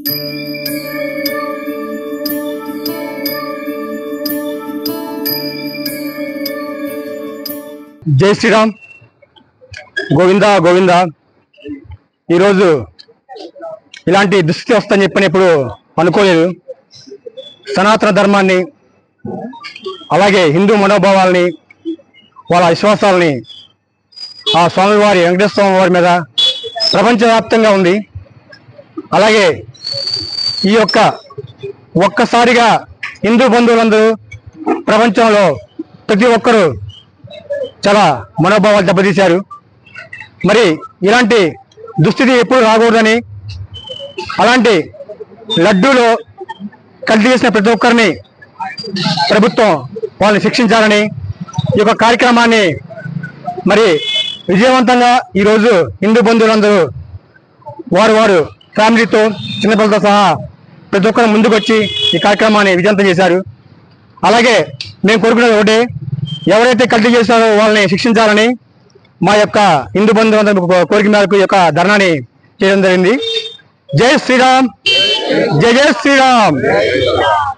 జై శ్రీరామ్. గోవింద గోవింద. ఈరోజు ఇలాంటి దుస్థితి వస్తుందని చెప్పినప్పుడు అనుకోలేదు. సనాతన ధర్మాన్ని అలాగే హిందూ మనోభావాల్ని వాళ్ళ విశ్వాసాలని ఆ స్వామివారి వెంకటేశ్వర స్వామి వారి మీద ప్రపంచవ్యాప్తంగా ఉంది. అలాగే ఈ యొక్క ఒక్కసారిగా హిందూ బంధువులందరూ ప్రపంచంలో ప్రతి ఒక్కరూ చాలా మనోభావాలు దెబ్బతీశారు. మరి ఇలాంటి దుస్థితి ఎప్పుడు రాకూడదని అలాంటి లడ్డూలో కల్తీ చేసిన ప్రతి ఒక్కరిని ప్రభుత్వం వాళ్ళని శిక్షించాలని ఈ యొక్క కార్యక్రమాన్ని మరి విజయవంతంగా ఈరోజు హిందూ బంధువులందరూ వారు వారు ఫ్యామిలీతో చిన్నపిల్లలతో సహా ప్రతి ఒక్కరు ముందుకొచ్చి ఈ కార్యక్రమాన్ని విజయంతం చేశారు. అలాగే మేము కోరుకునేది ఒకటే ఎవరైతే కల్తీ చేశారో వాళ్ళని శిక్షించాలని మా యొక్క హిందూ బంధువులందరూ కోరిక మేరకు ఈ యొక్క ధర్నాని చేయడం జరిగింది. జై శ్రీరామ్! జై జై శ్రీరామ్!